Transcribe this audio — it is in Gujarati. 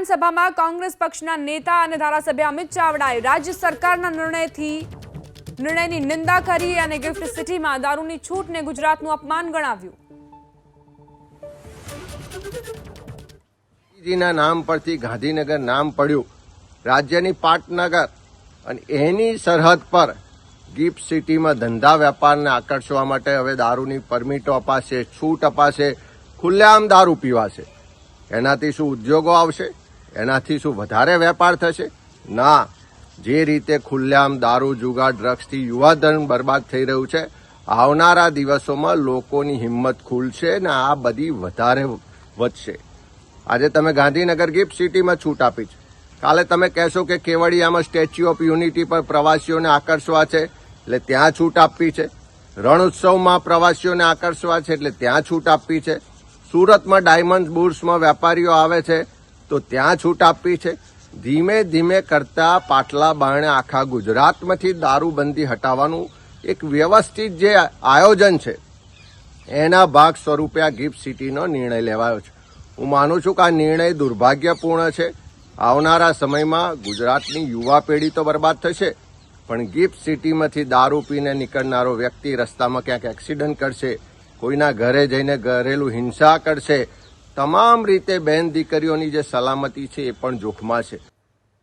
વિધાનસભામાં કોંગ્રેસ પક્ષના નેતા અને ધારાસભ્ય અમિત ચાવડાએ રાજ્ય સરકારના નિર્ણયથી, નિર્ણયની નિંદા કરી અને ગિફ્ટ સિટીમાં દારૂની છૂટને ગુજરાતનું અપમાન ગણાવ્યું. નામ પરથી ગાંધીનગર નામ પડ્યું. રાજ્યની પાટનગર અને એની સરહદ પર ગિફ્ટ સિટીમાં ધંધા વેપારને આકર્ષવા માટે હવે દારૂની પરમિટો અપાશે, છૂટ અપાશે, ખુલ્લેઆમ દારૂ પીવાશે. એનાથી શું ઉદ્યોગો આવશે? એનાથી શું વધારે વેપાર થશે? ના. જે રીતે ખુલ્લેઆમ દારૂ, જુગાર, ડ્રગ્સથી યુવાધન બરબાદ થઈ રહ્યું છે, આવનારા દિવસોમાં લોકોની હિંમત ખુલશે ને આ બધી વધારે વધશે. આજે તમે ગાંધીનગર ગિફ્ટ સિટીમાં છૂટ આપી છે. કાલે તમે કહેશો કે કેવડિયામાં સ્ટેચ્યુ ઓફ યુનિટી પર પ્રવાસીઓને આકર્ષવા છે, એટલે ત્યાં છૂટ આપવી છે. રણ ઉત્સવમાં પ્રવાસીઓને આકર્ષવા છે, એટલે ત્યાં છૂટ આપવી છે. સુરતમાં ડાયમંડ બુર્સમાં વેપારીઓ આવે છે તો ત્યાં છૂટ આપવી છે. ધીમે ધીમે કરતા પાટલા બારણે આખા ગુજરાતમાંથી દારૂબંધી હટાવવાનું એક વ્યવસ્થિત જે આયોજન છે, એના ભાગ સ્વરૂપે આ ગિફ્ટ સિટીનો નિર્ણય લેવાયો છે. હું માનું છું કે આ નિર્ણય દુર્ભાગ્યપૂર્ણ છે. આવનારા સમયમાં ગુજરાતની યુવા પેઢી તો બરબાદ થશે, પણ ગિફ્ટ સિટીમાંથી દારૂ પીને નીકળનારો વ્યક્તિ રસ્તામાં ક્યાંક એક્સિડન્ટ કરશે, કોઈના ઘરે જઈને ઘરેલું હિંસા કરશે તમામ રીતે બહેન દીકરીઓની જે સલામતી છે એ પણ જોખમાશે